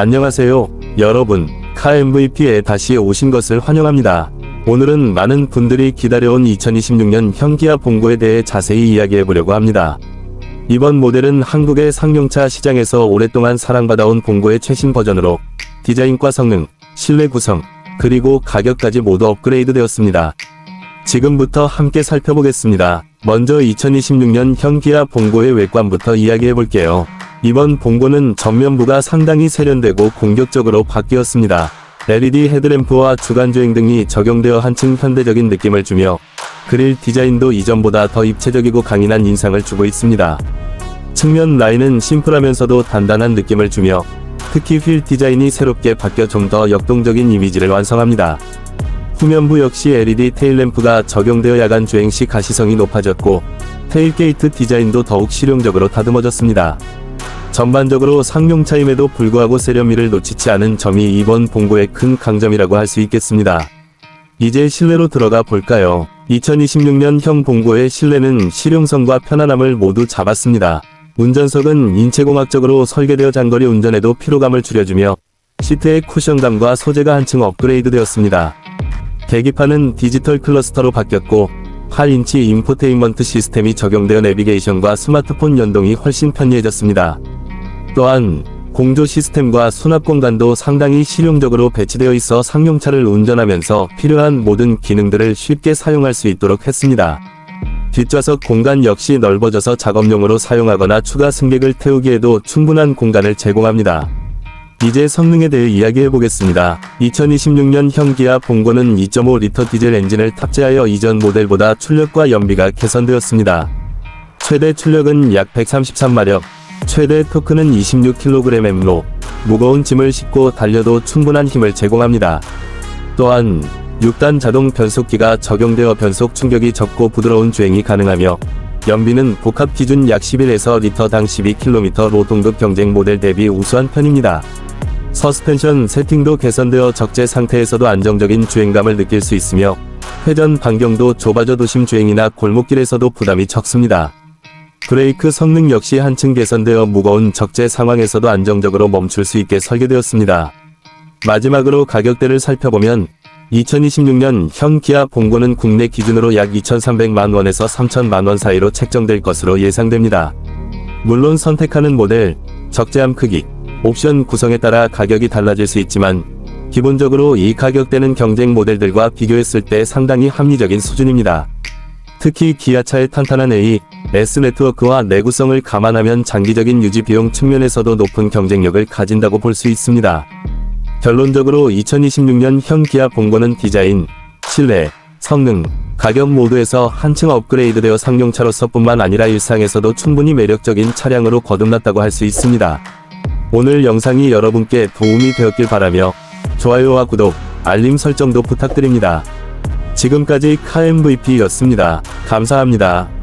안녕하세요, 여러분. 카 MVP에 다시 오신 것을 환영합니다. 오늘은 많은 분들이 기다려온 2026년 현기아 봉고에 대해 자세히 이야기해 보려고 합니다. 이번 모델은 한국의 상용차 시장에서 오랫동안 사랑받아온 봉고의 최신 버전으로 디자인과 성능, 실내 구성, 그리고 가격까지 모두 업그레이드 되었습니다. 지금부터 함께 살펴보겠습니다. 먼저 2026년 현기아 봉고의 외관부터 이야기해 볼게요. 이번 봉고는 전면부가 상당히 세련되고 공격적으로 바뀌었습니다. LED 헤드램프와 주간주행 등이 적용되어 한층 현대적인 느낌을 주며 그릴 디자인도 이전보다 더 입체적이고 강인한 인상을 주고 있습니다. 측면 라인은 심플하면서도 단단한 느낌을 주며 특히 휠 디자인이 새롭게 바뀌어 좀 더 역동적인 이미지를 완성합니다. 후면부 역시 LED 테일램프가 적용되어 야간 주행 시 가시성이 높아졌고 테일게이트 디자인도 더욱 실용적으로 다듬어졌습니다. 전반적으로 상용차임에도 불구하고 세련미를 놓치지 않은 점이 이번 봉고의 큰 강점이라고 할 수 있겠습니다. 이제 실내로 들어가 볼까요? 2026년 형 봉고의 실내는 실용성과 편안함을 모두 잡았습니다. 운전석은 인체공학적으로 설계되어 장거리 운전에도 피로감을 줄여주며 시트의 쿠션감과 소재가 한층 업그레이드 되었습니다. 계기판은 디지털 클러스터로 바뀌었고 8인치 인포테인먼트 시스템이 적용되어 내비게이션과 스마트폰 연동이 훨씬 편리해졌습니다. 또한 공조 시스템과 수납 공간도 상당히 실용적으로 배치되어 있어 상용차를 운전하면서 필요한 모든 기능들을 쉽게 사용할 수 있도록 했습니다. 뒷좌석 공간 역시 넓어져서 작업용으로 사용하거나 추가 승객을 태우기에도 충분한 공간을 제공합니다. 이제 성능에 대해 이야기해 보겠습니다. 2026년 현기아 봉고는 2.5리터 디젤 엔진을 탑재하여 이전 모델보다 출력과 연비가 개선되었습니다. 최대 출력은 약 133마력, 최대 토크는 26kgm로 무거운 짐을 싣고 달려도 충분한 힘을 제공합니다. 또한 6단 자동 변속기가 적용되어 변속 충격이 적고 부드러운 주행이 가능하며 연비는 복합 기준 약 11에서 리터당 12km로 동급 경쟁 모델 대비 우수한 편입니다. 서스펜션 세팅도 개선되어 적재 상태에서도 안정적인 주행감을 느낄 수 있으며 회전 반경도 좁아져 도심 주행이나 골목길에서도 부담이 적습니다. 브레이크 성능 역시 한층 개선되어 무거운 적재 상황에서도 안정적으로 멈출 수 있게 설계되었습니다. 마지막으로 가격대를 살펴보면 2026년 현 기아 봉고는 국내 기준으로 약 2,300만 원에서 3천만 원 사이로 책정될 것으로 예상됩니다. 물론 선택하는 모델, 적재함 크기, 옵션 구성에 따라 가격이 달라질 수 있지만 기본적으로 이 가격대는 경쟁 모델들과 비교했을 때 상당히 합리적인 수준입니다. 특히 기아차의 탄탄한 A, S 네트워크와 내구성을 감안하면 장기적인 유지 비용 측면에서도 높은 경쟁력을 가진다고 볼 수 있습니다. 결론적으로 2026년 현 기아 봉고는 디자인, 실내, 성능, 가격 모두에서 한층 업그레이드되어 상용차로서뿐만 아니라 일상에서도 충분히 매력적인 차량으로 거듭났다고 할 수 있습니다. 오늘 영상이 여러분께 도움이 되었길 바라며 좋아요와 구독, 알림 설정도 부탁드립니다. 지금까지 카 MVP였습니다. 감사합니다.